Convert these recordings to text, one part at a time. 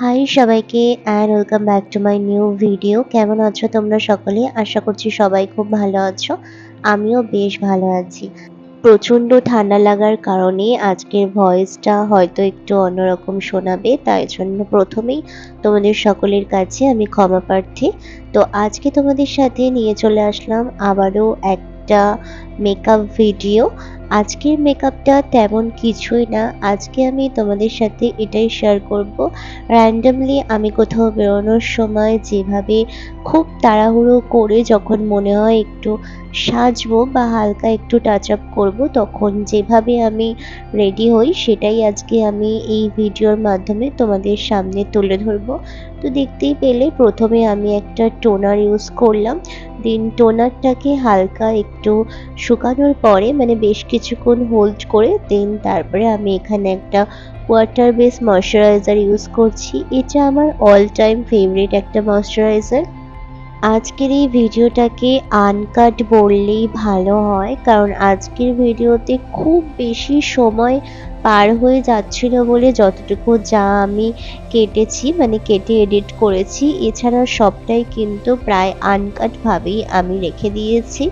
High সবাইকে and welcome back to my new video কেমন আছো তোমরা সকলে? আশা করছি সবাই খুব ভালো আছো। আমিও বেশ ভালো আছি। প্রচণ্ড ঠান্ডা লাগার কারণে আজকের ভয়েসটা হয়তো একটু অন্যরকম শোনাবে, তাই জন্য প্রথমেই তোমাদের সকলের কাছে আমি ক্ষমা প্রার্থী। তো আজকে তোমাদের সাথে নিয়ে চলে আসলাম আবারও একটা মেকআপ ভিডিও আজকের মেকআপটা তেমন কিছুই না। আজকে আমি তোমাদের সাথে এটাই শেয়ার করব। র্যান্ডামলি আমি কোথাও বেরোনোর সময় যেভাবে খুব তাড়াহুড়ো করে যখন মনে হয় একটু সাজবো বা হালকা একটু টাচ আপ করব, তখন যেভাবে আমি রেডি হই সেটাই আজকে আমি এই ভিডিওর মাধ্যমে তোমাদের সামনে তুলে ধরবো। তো দেখতেই পেলে প্রথমে আমি একটা টোনার ইউজ করলাম। দেন টোনারটাকে হালকা একটু শুকানোর পরে মানে বেশ কিছুক্ষণ হোল্ড করে দেন তারপরে আমি এখানে একটা ওয়াটার বেস ময়শ্চারাইজার ইউজ করছি। এটা আমার অল টাইম ফেভারিট একটা ময়শ্চারাইজার আজকের এই ভিডিওটাকে আনকাট বললেই ভালো হয়, কারণ আজকের ভিডিওতে খুব বেশি সময় পার হয়ে যাচ্ছিল বলে যতটুকু যা আমি কেটেছি মানে কেটে এডিট করেছি, এছাড়া সবটাই কিন্তু প্রায় আনকাটভাবেই আমি রেখে দিয়েছি।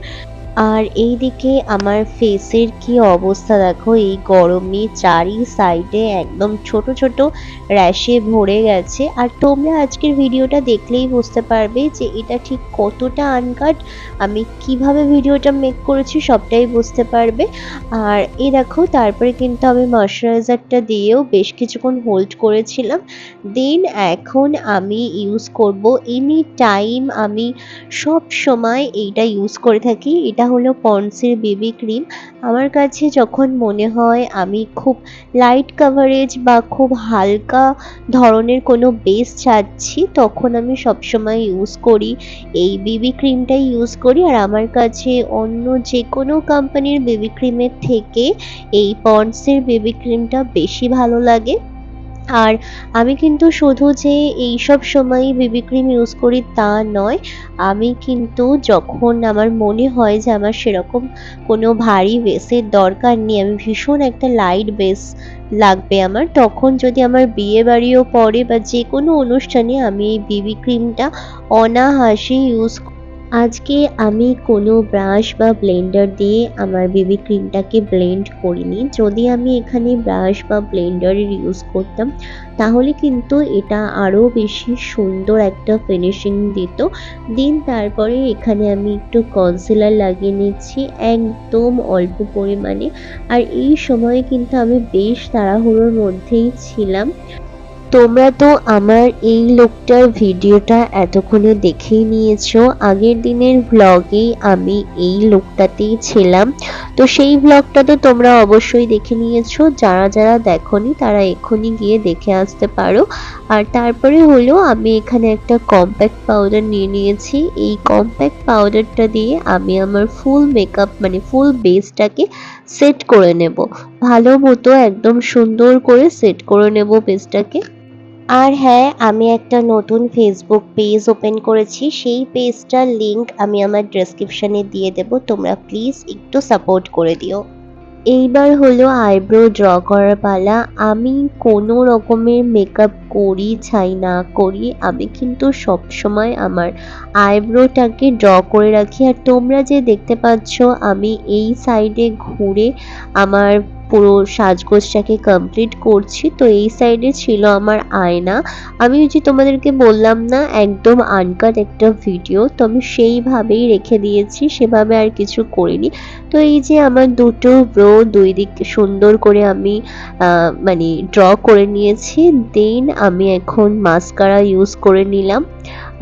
আর এই দিকে আমার ফেসের কি অবস্থা দেখো? এই গরমে চারি সাইডে একদম ছোট ছোট র্যাশে ভরে গেছে। আর তোমরা আজকের ভিডিওটা দেখলেই বুঝতে পারবে যে এটা ঠিক কতটা আনকাট আমি কীভাবে ভিডিওটা মেক করেছি সবটাই বুঝতে পারবে। আর এই দেখো, তারপরে কিন্তু আমি ময়শ্চারাইজারটা দিয়েও বেশ কিছুক্ষণ হোল্ড করেছিলাম। দেন এখন আমি ইউজ করব এনি টাইম আমি সব সময় এইটা ইউজ করে থাকি, এটা এটা হলো পন্ডসের বেবি ক্রিম আমার কাছে যখন মনে হয় আমি খুব লাইট কাভারেজ বা খুব হালকা ধরনের কোনো বেস চাচ্ছি তখন আমি সবসময় ইউজ করি। এই বেবি ক্রিমটাই ইউজ করি। আর আমার কাছে অন্য যে কোনো কোম্পানির বেবি ক্রিমের থেকে এই পন্ডসের বেবি ক্রিমটা বেশি ভালো লাগে। আর আমি কিন্তু শুধু যে এই সব সময়ই বেবি ক্রিম ইউজ করি তা নয়, আমি কিন্তু যখন আমার মনে হয় যে আমার সেরকম কোনো ভারী বেসের দরকার নেই, আমি ভীষণ একটা লাইট বেস লাগবে আমার, তখন যদি আমার বিয়ে বাড়িও পড়ে বা যে কোনো অনুষ্ঠানে আমি এই বিবি ক্রিমটা অনাহাসে ইউজ আজকে আমি কোনো ব্রাশ বা ব্লেন্ডার দিয়ে আমার বেবি ক্রিমটাকে ব্লেন্ড করিনি। যদি আমি এখানে ব্রাশ বা ব্লেন্ডারের ইউজ করতাম, তাহলে কিন্তু এটা আরও বেশি সুন্দর একটা ফিনিশিং দিত। দিন তারপরে এখানে আমি একটু কনসিলার লাগিয়ে নিচ্ছি, একদম অল্প পরিমাণে। আর এই সময়ে কিন্তু আমি বেশ তাড়াহুড়োর মধ্যেই ছিলাম। তোমরা তো আমার এই লোকটার ভিডিওটা এতক্ষণে দেখেই নিয়েছো। আগের দিনের ভ্লগেই আমি এই লোকটাতেই ছিলাম। তো সেই ব্লগটা তো তোমরা অবশ্যই দেখে নিয়েছো। যারা যারা দেখনি, তারা এক্ষুনি গিয়ে দেখে আসতে পারো। আর তারপরে হলো, আমি এখানে একটা কম্প্যাক্ট পাউডার নিয়ে নিয়েছি। এই কম্প্যাক্ট পাউডারটা দিয়ে আমি আমার ফুল মেকআপ মানে ফুল বেসটাকে সেট করে নেব। ভালো মতো একদম সুন্দর করে সেট করে নেব বেসটাকে আর হ্যাঁ আমি একটা নতুন ফেসবুক পেজ ওপেন করেছি। সেই পেজটার লিংক আমি আমার ডেসক্রিপশানে দিয়ে দেব। তোমরা প্লিজ একটু সাপোর্ট করে দিও। এইবার হলো আইব্রো ড্র করার পালা। আমি কোনো রকমের মেকআপ করি, ছাই না করি। আমি কিন্তু সব সময় আমার আইব্রোটাকে ড্র করে রাখি। আর তোমরা যে দেখতে পাচ্ছ, আমি এই সাইডে ঘুরে আমার পুরো সাজগোজটাকে কমপ্লিট করছি। তো এই সাইডে ছিল আমার আয়না। আমি যে তোমাদেরকে বললাম না, একদম আনকাট একটা ভিডিও তো আমি সেইভাবেই রেখে দিয়েছি, সেভাবে আর কিছু করিনি। তো এই যে আমার দুটো ব্রো দুই দিক সুন্দর করে আমি মানে ড্র করে নিয়েছি দেন আমি এখন মাস্কারা ইউজ করে নিলাম।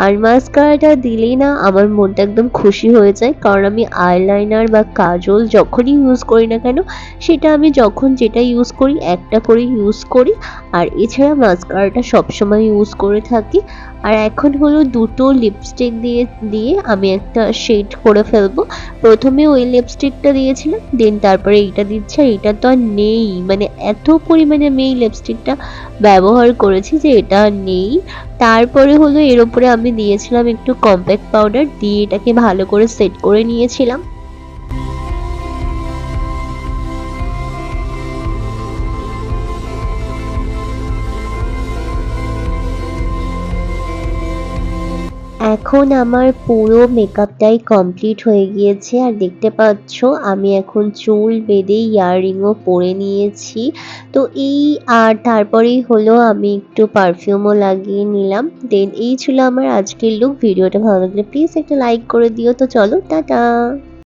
আর মাস্কারাটা দিলেই না আমার মনটা একদম খুশি হয়ে যায়। কারণ আমি আইলাইনার বা কাজল যখনই ইউজ করি না কেন, সেটা আমি যখন যেটা ইউজ করি, একটা করে ইউজ করি। আর এছাড়া মাস্কারাটা সবসময় ইউজ করে থাকি। আর এখন হলো দুটো লিপস্টিক দিয়ে দিয়ে আমি একটা শেড করে ফেলব। প্রথমে ওই লিপস্টিকটা দিয়েছিলাম দেন তারপরে এইটা দিচ্ছে আর এটা তো আর নেই। মানে এত পরিমাণে আমি এই লিপস্টিকটা ব্যবহার করেছি যে এটা নেই। তারপরে হলো এর উপরে আমি দিয়েছিলাম একটু কম্প্যাক্ট পাউডার দিয়ে এটাকে ভালো করে সেট করে নিয়েছিলাম। এখন আমার পুরো মেকআপটাই কমপ্লিট হয়ে গিয়েছে। আর দেখতে পাচ্ছ, আমি এখন চুল বেঁধে ইয়াররিংও পরে নিয়েছি। তো এই, আর তারপরেই হলো আমি একটু পারফিউমও লাগিয়ে নিলাম। দেন এই ছিল আমার আজকের লুক ভিডিওটা ভালো লাগলে প্লিজ একটা লাইক করে দিও। তো চলো, টাটা!